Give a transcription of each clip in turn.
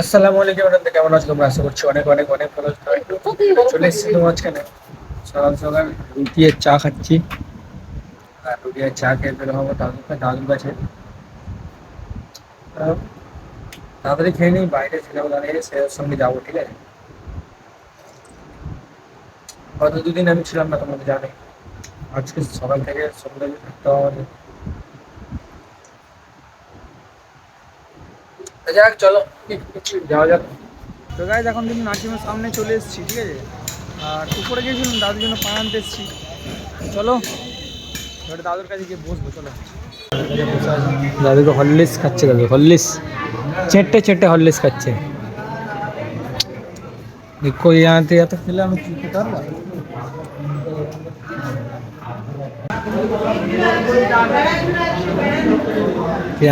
আসসালামু আলাইকুম আপনাদের কেমন আছো? তোমরা আশা করছি অনেক অনেক অনেক ভালো চলে এসেছি তোমার মাঝখানে। সকাল সকাল রুটি আর চা খাচ্ছি। আর রুটি আর চা খেয়ে বেরো হব দাদুর কাছে দাদুর কাছে। তাড়াতাড়ি খেয়ে নিই বাইরে ছেলেও দাঁড়িয়ে সে সঙ্গে যাব ঠিক আছে? গত দুদিন আমি ছিলাম না তোমাদের জানে আজকে সকাল থেকে সকালে থাকতে হবে আমাদের তো যাক চলো। যাওয়া যাক। তো গাইজ এখন কিন্তু নার্সিংহোমের সামনে চলে এসেছি ঠিক আছে? আর উপরে গিয়েছিলাম দাদুর জন্য পান আনতে এসেছি। চলো এবারে দাদুর কাছে গিয়ে বসবো চলো। দাদুকে হরলিক্স খাচ্ছে দাদু হরলিক্স চেটে চেটে হরলিক্স খাচ্ছে। দেখো ইয়াতে এত খেলে আমি কি খেতে পারব? এ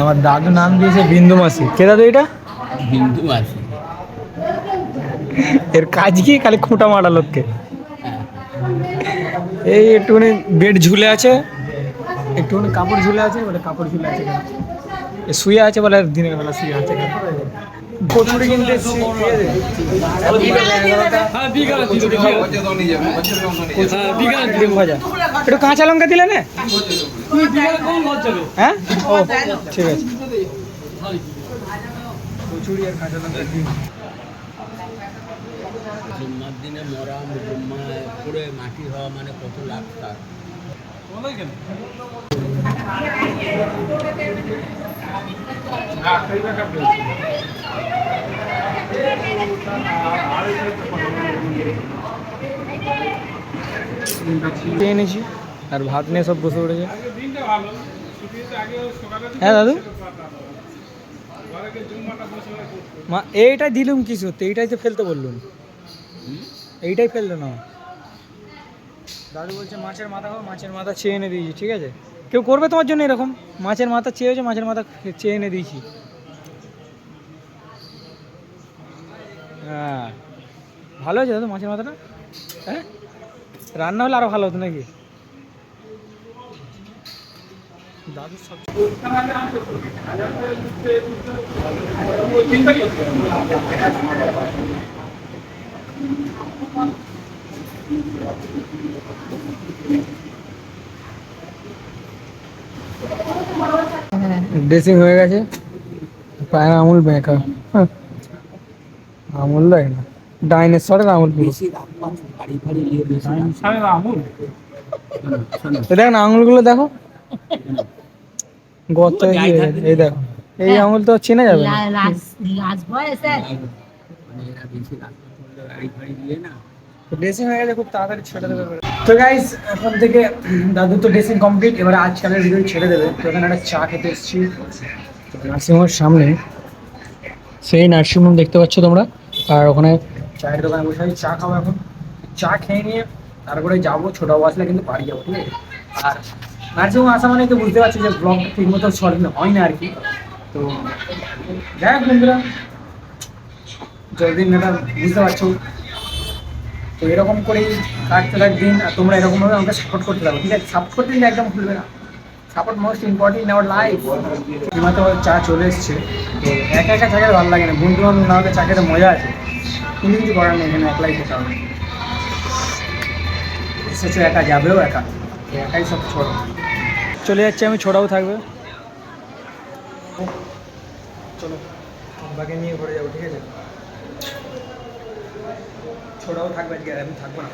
আমার দাদু নাম দিয়েছে বিন্দু মাসি। কে দাদু এটা? হিন্দু আছে এর কাজ কি? খালি খুঁটা মারা লোককে। এই একটুখানি বেড ঝুলে আছে। একটুখানি কাপড় ঝুলে আছে বলে কাপড় ঝুলে আছে। শুয়ে আছে বলে দিনের বেলা শুয়ে আছে? কচুরি কিনতে এসেছি, ঠিক আছে? কচুরি খাব। কচুরি ভাজা একটু কাঁচা লঙ্কা দিলে না? হ্যাঁ? ও ঠিক আছে। কচুরি আর কাঁচা লঙ্কা জুম্মার দিনে মরা জুম্মা পড়ে মাটি হওয়া মানে কত লাখ টাকা এনেছি। আর ভাত নিয়ে সব বসে পড়েছে। হ্যাঁ দাদু? মা, এইটাই দিলুম কি সত্যি? এইটাই তো ফেলতে বললুম। এইটাই ফেলল না। দাদু বলছে, মাছের মাথা খাও, মাছের মাথা চেয়ে এনে দিয়েছি, ঠিক আছে? কেউ করবে তোমার জন্য এরকম? মাছের মাথা চেয়েছে, মাছের মাথা চেয়ে এনে দিয়েছি। হ্যাঁ। ভালো হয়েছে দাদু মাছের মাথাটা? হ্যাঁ? রান্না হলে আরও ভালো হতো নাকি? দাদু সব ড্রেসিং হয়ে গেছে। পায়ের আমুল বেঁকা হ্যাঁ। আমুল দেয় না। ডাইনোসরের এ দেখ না আঙুলগুলো দেখো। গত এই দেখো এই আঙুল তো চেনা যাবে মানে ড্রেসিং হয়ে গেছে খুব তাড়াতাড়ি ছেড়ে দেবে তো এখন থেকে দাদু তো ড্রেসিং কমপ্লিট এবারে আজকালের ভিডিও ছেড়ে দেবে। তো এখানে একটা চা খেতে এসেছি। নার্সিংহোমের সামনে সেই নার্সিংহোম দেখতে পাচ্ছ তোমরা। আর ওখানে চায়ের দোকানে বসে আছি, চা খাব এখন। চা খেয়ে নিয়ে তারপরে যাব, ছোটো আসলে কিন্তু বাড়ি যাব, ঠিক আছে? আর নার্সিংহোম আসা মানে তো বুঝতে পারছি যে ব্লগ ঠিক মতো সঠিক হয় না আর কি। তো দেখ বন্ধুরা, যতদিন এটা বুঝতে পারছ। তো এরকম করেই কাটতে থাক দিন, আর তোমরা এরকমভাবে আমাকে সাপোর্ট করতে থাকো, ঠিক আছে? সাপোর্ট করতে দিলে একদম ভুলবে না। Support most important in our life এবার চা চলে এসছে। তো একা একা চা খেতে ভালো লাগে না। বন্ধু বান্ধব না হলে চা খেতে মজা আছে। কিন্তু কিছু করার নেই এখানে একলাই খেতে হবে এসেছ একা যাবেও একা। একাই সব ছোটো। চলে যাচ্ছে আমি ছোটাও থাকবে। চলো বাকি নিয়ে ঘরে যাব ঠিক আছে? ছোটাও থাকবে আজকে আমি থাকব না।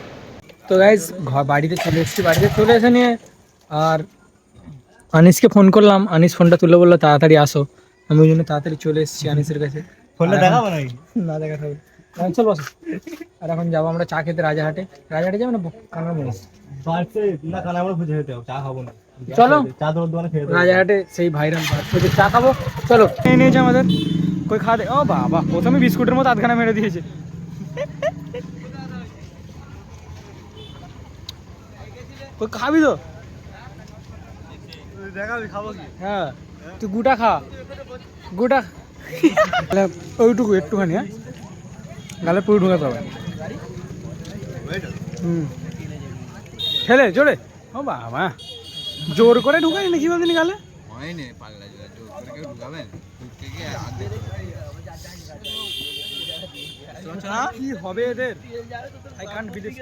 তো গাইজ ঘর বাড়িতে চলে এসেছি বাড়িতে চলে এসে নিয়ে। আর আনিসকে ফোন করলাম আনিস ফোনটা তুলে বলল তাড়াতাড়ি আসো। আমি ওই জন্য তাড়াতাড়ি চলে এসেছি আনিসের কাছে। ফোনটা দেখাবো না দেখা থাকবে চল বসো। আর এখন যাব আমরা চা খেতে রাজাহাটে রাজাহাটে যাব না? কানার মোড় না কানা আমরা খুঁজে খেতে চা খাব না। চলো। চা তোমার দোকানে খেয়ে রাজাহাটে সেই খেতে চা খাব। চলো। এই নিয়েছে আমাদের। কই খা দে ও বাবা প্রথমে বিস্কুটের মতো আধখানা মেরে দিয়েছে। কই খাবি তো? দেখাবি খাব কি? হ্যাঁ। তুই গুটা খা। গুটা ওইটুকু একটুখানি হ্যাঁ? গালে পুরো ঢুকাতে হবে হুম। ঠেলে জোরে। ও বাবা। জোর করে ঢুকাই নাকি বলদিনি গালে? এই পাগলা জোর করে কেউ ঢুকাবেন? ঢুকে গিয়ে আগে কি হবে এদের? I can't believe